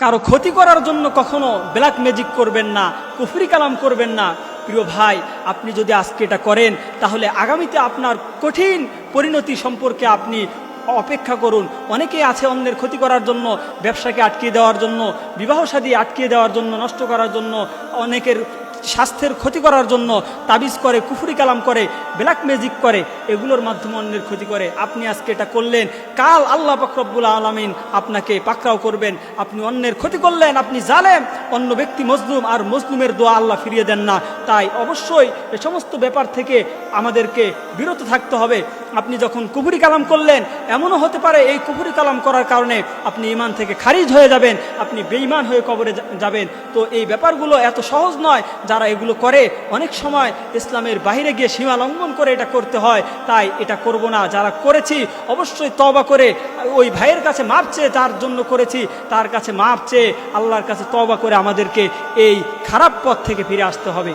কারও ক্ষতি করার জন্য কখনো ব্ল্যাক ম্যাজিক করবেন না, কুফরি কালাম করবেন না। প্রিয় ভাই, আপনি যদি আজকে এটা করেন, তাহলে আগামীতে আপনার কঠিন পরিণতি সম্পর্কে আপনি অপেক্ষা করুন। অনেকেই আছে অন্যের ক্ষতি করার জন্য, ব্যবসাকে আটকিয়ে দেওয়ার জন্য বিবাহ সাদী আটকিয়ে দেওয়ার জন্য, নষ্ট করার জন্য, অনেকের স্বাস্থ্যের ক্ষতি করার জন্য তাবিজ করে, কুফুরি কালাম করে ব্ল্যাক ম্যাজিক করে, এগুলোর মাধ্যমে অন্যের ক্ষতি করে। আপনি আজকে এটা করলেন। কাল আল্লাহ পাকরব্বুল আলমিন আপনাকে পাকড়াও করবেন। আপনি অন্যের ক্ষতি করলেন, আপনি জালেম। অন্য ব্যক্তি মজলুম আর মজলুমের দোয়া আল্লাহ ফিরিয়ে দেন না। তাই অবশ্যই এ সমস্ত ব্যাপার থেকে আমাদেরকে বিরত থাকতে হবে। আপনি যখন কুফুরি কালাম করলেন, এমনও হতে পারে এই কুফুরি কালাম করার কারণে আপনি ইমান থেকে খারিজ হয়ে যাবেন, আপনি বেঈমান হয়ে কবরে যাবেন। তো এই ব্যাপারগুলো এত সহজ নয় যারা এগুলো করে। অনেক সময় ইসলামের বাইরে গিয়ে সীমা লঙ্ঘন করে এটা করতে হয়, তাই এটা করব না। যারা করেছি, অবশ্যই তবা করে ওই ভাইয়ের কাছে মাপ চেয়ে তার জন্য করেছি, তার কাছে মাপ চেয়ে আল্লাহর কাছে তবা করে আমাদেরকে এই খারাপ পথ থেকে ফিরে আসতে হবে।